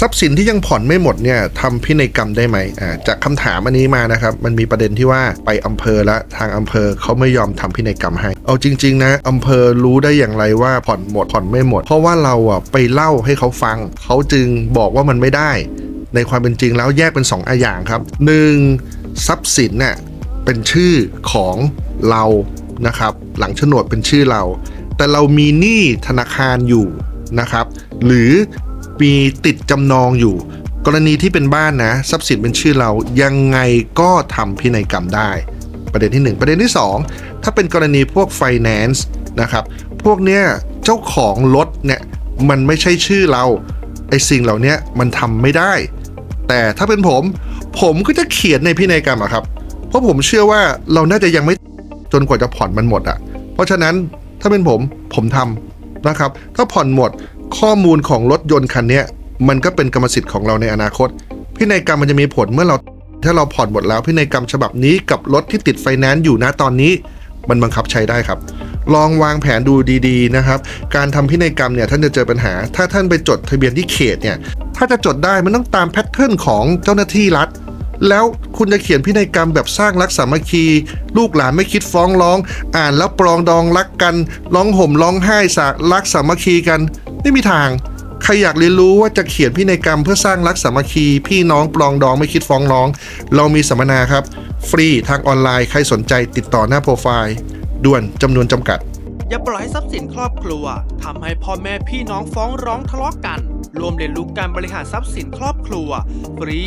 ทรัพย์สินที่ยังผ่อนไม่หมดเนี่ยทำพินัยกรรมได้ไหมอ่าจากคำถามอันนี้มานะครับ มันมีประเด็นที่ว่าไปอำเภอแล้วทางอำเภอเขาไม่ยอมทำพินัยกรรมให้ เอาจริง ๆ นะอำเภอรู้ได้อย่างไรว่าผ่อนหมดผ่อนไม่หมด เพราะว่าเราอะไปเล่าให้เขาฟัง เขาจึงบอกว่ามันไม่ได้ ในความเป็นจริงแล้วแยกเป็น2องออย่างครับ 1. ทรัพย์สินเนี่ยเป็นชื่อของเรานะครับ หลังโฉนดเป็นชื่อเรา แต่เรามีหนี้ธนาคารอยู่นะครับ หรือ มีติดจำนองอยู่ กรณีที่เป็นบ้านนะ ทรัพย์สินเป็นชื่อเรายังไงก็ทำพินัยกรรมได้ ประเด็นที่ 1 ประเด็นที่ 2 ถ้าเป็นกรณีพวก finance นะครับ พวกเนี้ยเจ้าของรถเนี่ยมันไม่ใช่ชื่อเราไอสิ่งเหล่านี้มันทำไม่ได้ แต่ถ้าเป็นผม ผมก็จะเขียนในพินัยกรรมอะครับ เพราะผมเชื่อว่าเราน่าจะยังไม่จนกว่าจะผ่อนมันหมดอะเพราะฉะนั้นถ้าเป็นผมผมทำนะครับ ถ้าผ่อนหมด ข้อมูลของรถยนต์คันนี้มันก็เป็นกรรมสิทธิ์ของเราในอนาคต พินัยกรรมมันจะมีผลเมื่อเรา ถ้าเราผ่อนหมดแล้วพินัยกรรมฉบับนี้กับรถที่ติดไฟแนนซ์อยู่นะตอนนี้ มันบังคับใช้ได้ครับ ลองวางแผนดูดีๆนะครับ การทำพินัยกรรมเนี่ยท่านจะเจอปัญหา ถ้าท่านไปจดทะเบียนที่เขตเนี่ยถ้าจะจดได้มันต้องตามแพทเทิร์นของเจ้าหน้าที่รัฐ แล้วคุณจะเขียนพินัยกรรมแบบสร้างรักสามัคคี ลูกหลานไม่คิดฟ้องร้อง อ่านแล้วปรองดองรักกัน ร้องห่มร้องไห้สรักสามัคคีกัน ไม่มีทาง ใครอยากเรียนรู้ว่าจะเขียนพินัยกรรมเพื่อสร้างรักสามัคคี พี่น้องปรองดองไม่คิดฟ้องร้อง เรามีสัมมนาครับ ฟรีทางออนไลน์ใครสนใจติดต่อหน้าโปรไฟล์ด่วนจำนวนจำกัด อย่าปล่อยให้ทรัพย์สินครอบครัวทำให้พ่อแม่พี่น้องฟ้องร้องทะเลาะกัน รวมเรียนรู้การบริหารทรัพย์สินครอบครัว ฟรี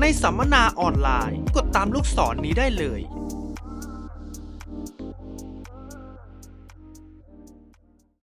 ในสัมมนาออนไลน์ กดตามลูกศรนนี้ได้เลย